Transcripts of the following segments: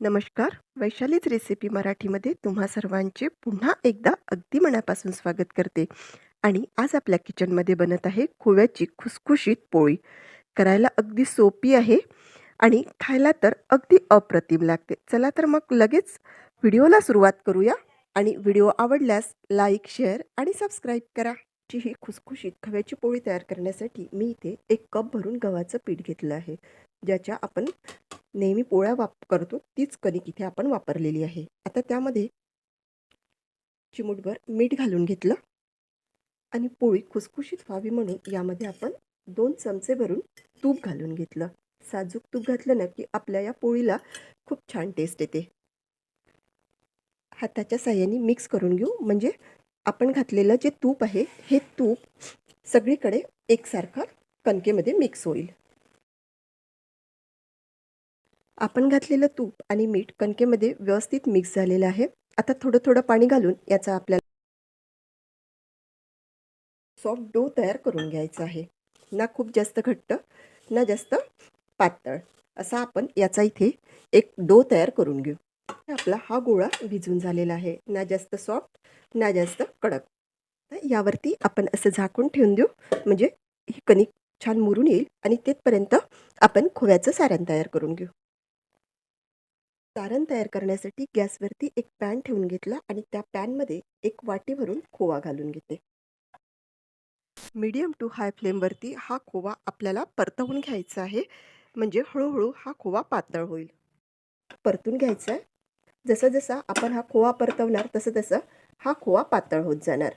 नमस्कार. वैशालीच रेसिपी मराठीमध्ये तुम्हा सर्वांचे पुन्हा एकदा अगदी मनापासून स्वागत करते. आणि आज आपल्या किचनमध्ये बनत आहे खोव्याची खुसखुशीत पोळी. करायला अगदी सोपी आहे आणि खायला तर अगदी अप्रतिम लागते. चला तर मग लगेच व्हिडिओला सुरुवात करूया आणि व्हिडिओ आवडल्यास लाईक शेअर आणि सबस्क्राईब करा. ही खुसखुशीत खव्याची पोळी तयार करण्यासाठी मी इथे एक कप भरून गव्हाचं पीठ घेतलं आहे. ज्याच्या आपण नेहमी पोळ्या वाप करतो तीच कणिक इथे आपण वापरलेली आहे. आता त्यामध्ये चिमूटभर मीठ घालून घेतलं आणि पोळी खुसखुशीत व्हावी म्हणून यामध्ये आपण दोन चमचे भरून तूप घालून घेतलं. साजूक तूप घातलं ना की आपल्या या पोळीला खूप छान टेस्ट येते. हाताच्या साह्याने मिक्स करून घेऊ. म्हणजे आपण घातलेलं जे तूप आहे हे तूप सगळीकडे एकसारखं कणकेमध्ये मिक्स होईल. आपण घातलेलं तूप आणि मीठ कणकेमध्ये व्यवस्थित मिक्स झालेलं आहे. आता थोडं थोडं पाणी घालून याचा आपल्याला सॉफ्ट डो तयार करून घ्यायचा आहे. ना खूप जास्त घट्ट ना जास्त पातळ. असा आपण याचा इथे एक डो तयार करून घेऊ. आपला हा गोळा भिजून झालेला आहे. ना जास्त सॉफ्ट ना जास्त कडक. यावरती आपण असं झाकून ठेवून देऊ. म्हणजे ही कणिक छान मुरून येईल आणि तेथपर्यंत आपण खोव्याचं सारण तयार करून घेऊ. सारण तयार करण्यासाठी गॅसवरती एक पॅन ठेवून घेतला आणि त्या पॅनमध्ये एक वाटी भरून खोवा घालून घेते मीडियम टू हाय फ्लेमवरती हा खोवा आपल्याला परतवून घ्यायचा आहे. म्हणजे हळूहळू हा खोवा पातळ होईल. परतून घ्यायचा आहे. जसं जसं आपण हा खोवा परतवणार तसं तसं हा खोवा पातळ होत जाणार.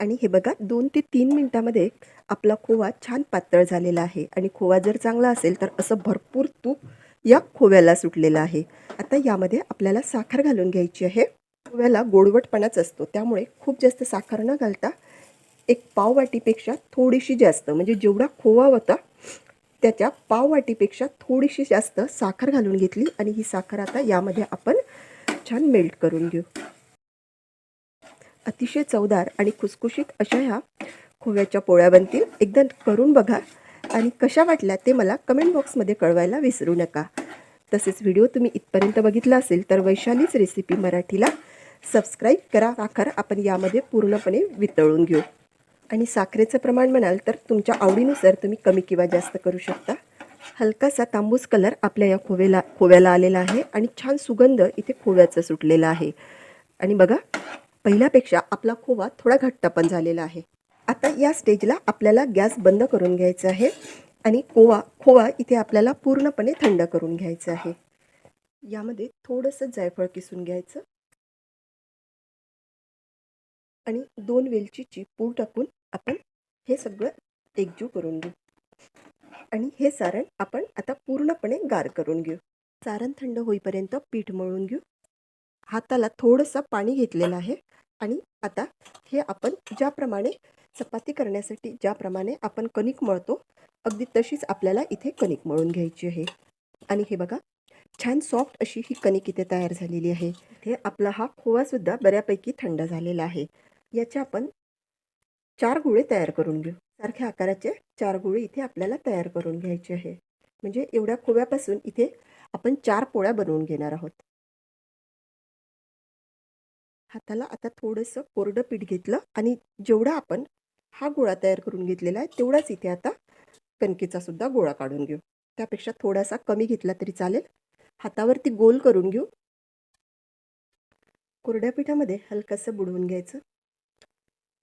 आणि हे बघा दोन ते तीन मिनटामध्ये आपला खोवा छान पातळ झालेला आहे. आणि खोवा जर चांगला असेल तर असं भरपूर तूप या खोव्याला सुटलेलं आहे. आता यामध्ये आपल्याला साखर घालून घ्यायची आहे. खोव्याला गोडवटपणाच असतो. त्यामुळे खूप जास्त साखर न घालता एक पाववाटीपेक्षा थोडीशी जास्त म्हणजे जेवढा खोवा होता त्याच्या पाववाटीपेक्षा थोडीशी जास्त साखर घालून घेतली आणि ही साखर आता यामध्ये आपण छान मेल्ट करून घेऊ. अतिशय चवदार आणि खुसखुशीत अशा ह्या खोव्याच्या पोळ्या बनतील. एकदा करून बघा. आणि कशा वाटल्या ते मला कमेंट बॉक्समध्ये कळवायला विसरू नका. तसेच व्हिडिओ तुम्ही इथपर्यंत बघितला असेल तर वैशालीच रेसिपी मराठीला सबस्क्राईब करा. साखर आपण यामध्ये पूर्णपणे वितळून घेऊ. आणि साखरेचं प्रमाण म्हणाल तर तुमच्या आवडीनुसार तुम्ही कमी किंवा जास्त करू शकता. हलकासा तांबूस कलर आपल्या या खोव्याला खोव्याला आलेला आहे आणि छान सुगंध इथे खोव्याचा सुटलेला आहे. आणि बघा पहिल्यापेक्षा आपला खोवा थोडा घट्ट पण झालेला आहे. आता या स्टेजला आपल्याला गॅस बंद करून घ्यायचा आहे आणि कोवा खोवा इथे आपल्याला पूर्णपणे थंड करून घ्यायचं आहे. यामध्ये थोडंसं जायफळ किसून घ्यायचं. आणि दोन वेलचीची पूड टाकून आपण हे सगळं एकजू करून घेऊ. आणि हे सारण आपण आता पूर्णपणे गार करून घेऊ. सारण थंड होईपर्यंत पीठ मळून घेऊ. हाताला थोडंसं पाणी घेतलेलं आहे. आणि आता हे आपण ज्याप्रमाणे चपाती करण्यासाठी ज्याप्रमाणे आपण कणिक मळतो अगदी तशीच आपल्याला इथे कणिक मळून घ्यायची आहे. आणि हे बघा छान सॉफ्ट अशी ही कणिक इथे तयार झालेली आहे. इथे आपला हा खोवासुद्धा बऱ्यापैकी थंड झालेला आहे. याचे आपण चार गुळे तयार करून घेऊ. सारख्या आकाराचे चार गुळे इथे आपल्याला तयार करून घ्यायचे आहे. म्हणजे एवढ्या खोव्यापासून इथे आपण चार पोळ्या बनवून घेणार आहोत. हाताला आता थोडंसं कोरडं पीठ घेतलं आणि जेवढं आपण हा गोळा तयार करून घेतलेला आहे तेवढाच इथे आता कणकेचा सुद्धा गोळा काढून घेऊ. त्यापेक्षा थोडासा कमी घेतला तरी चालेल. हातावरती गोल करून घेऊ. कोरड्या पिठामध्ये हलकंसं बुडवून घ्यायचं.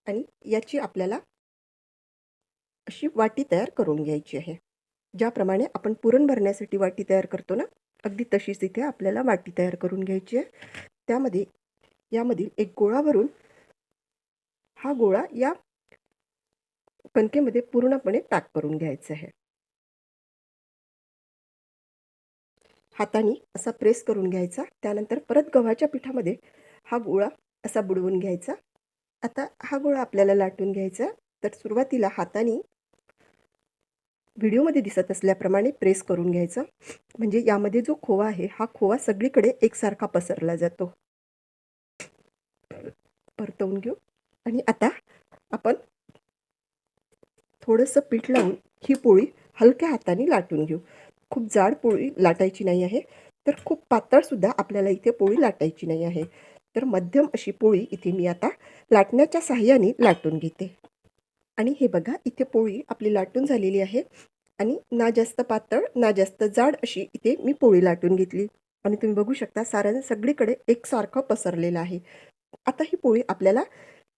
आणि याची आपल्याला अशी वाटी तयार करून घ्यायची आहे. ज्याप्रमाणे आपण पुरण भरण्यासाठी वाटी तयार करतो ना अगदी तशीच इथे आपल्याला वाटी तयार करून घ्यायची आहे. त्यामध्ये यामधील एक गोळा भरून हा गोळा या कणकेमध्ये पूर्णपणे पॅक करून घ्यायचं आहे. हाताने असा प्रेस करून घ्यायचा. त्यानंतर परत गव्हाच्या पिठामध्ये हा गोळा असा बुडवून घ्यायचा. आता हा गोळा आपल्याला लाटून घ्यायचा. तर सुरुवातीला हाताने व्हिडिओमध्ये दिसत असल्याप्रमाणे प्रेस करून घ्यायचं. म्हणजे यामध्ये जो खोवा आहे हा खोवा सगळीकडे एकसारखा पसरला जातो. परतवून घेऊ. आणि आता आपण थोडंसं पीठ लावून ही पोळी हलक्या हाताने लाटून घेऊ. खूप जाड पोळी लाटायची नाही आहे. तर खूप पातळसुद्धा आपल्याला इथे पोळी लाटायची नाही आहे. तर मध्यम अशी पोळी इथे मी आता लाटण्याच्या सहाय्याने लाटून घेते. आणि हे बघा इथे पोळी आपली लाटून झालेली आहे. आणि ना जास्त पातळ ना जास्त जाड अशी इथे मी पोळी लाटून घेतली. आणि तुम्ही बघू शकता सारण सगळीकडे एकसारखं पसरलेलं आहे. आता ही पोळी आपल्याला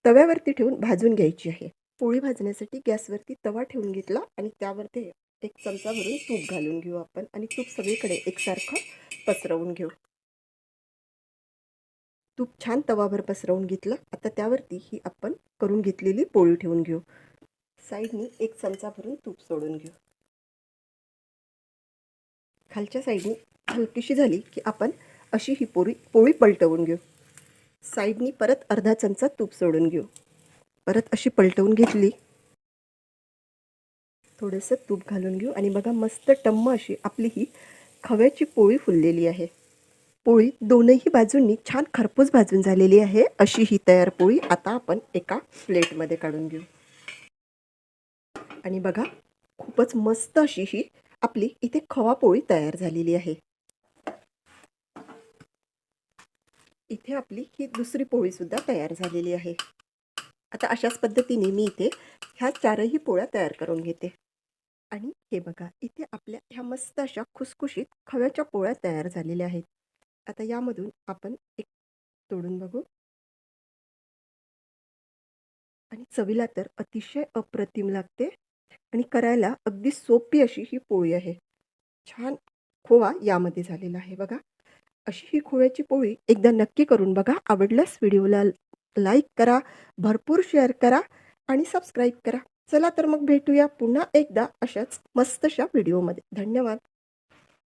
तव्यावरती ठेवून भाजून घ्यायची आहे. पोळी भाजण्यासाठी गॅसवरती तवा ठेवून घेतला आणि त्यावरती एक चमचा भरून तूप घालून घेऊ आपण आणि तूप सगळीकडे एकसारखं पसरवून घेऊ. तूप छान तवाभर पसरवून घेतलं. आता त्यावरती ही आपण करून घेतलेली पोळी ठेवून घेऊ. साईडने एक चमचा भरून तूप सोडून घेऊ. खालच्या साईडनी हलकीशी झाली की आपण अशी ही पोळी पोळी पलटवून घेऊ. साईडनी परत अर्धा चमचा तूप सोडून घेऊ. परत अशी पलटवून घेतली. थोडंसं तूप घालून घेऊ. आणि बघा मस्त टम्म अशी आपली ही खव्याची पोळी फुललेली आहे. पोळी दोनही बाजूंनी छान खरपूस भाजून झालेली आहे. अशी ही तयार पोळी आता आपण एका प्लेटमध्ये काढून घेऊ. आणि बघा खूपच मस्त अशी ही आपली इथे खवा पोळी तयार झालेली आहे. इथे आपली ही दुसरी पोळीसुद्धा तयार झालेली आहे. आता अशाच पद्धतीने मी इथे ह्या चारही पोळ्या तयार करून घेते. आणि हे बघा इथे आपल्या ह्या मस्त अशा खुसखुशीत खव्याच्या पोळ्या तयार झालेल्या आहेत. आता यामधून आपण एक तोडून बघू. आणि चवीला तर अतिशय अप्रतिम लागते आणि करायला अगदी सोपी अशी ही पोळी आहे. छान खोवा यामध्ये झालेला आहे बघा. अशी ही खोव्याची पोळी एकदा नक्की करून बघा. आवडल्यास व्हिडिओला लाईक करा भरपूर शेअर करा आणि सबस्क्राईब करा. चला तर मग भेटूया पुन्हा एकदा अशाच मस्तशा व्हिडिओमध्ये. धन्यवाद.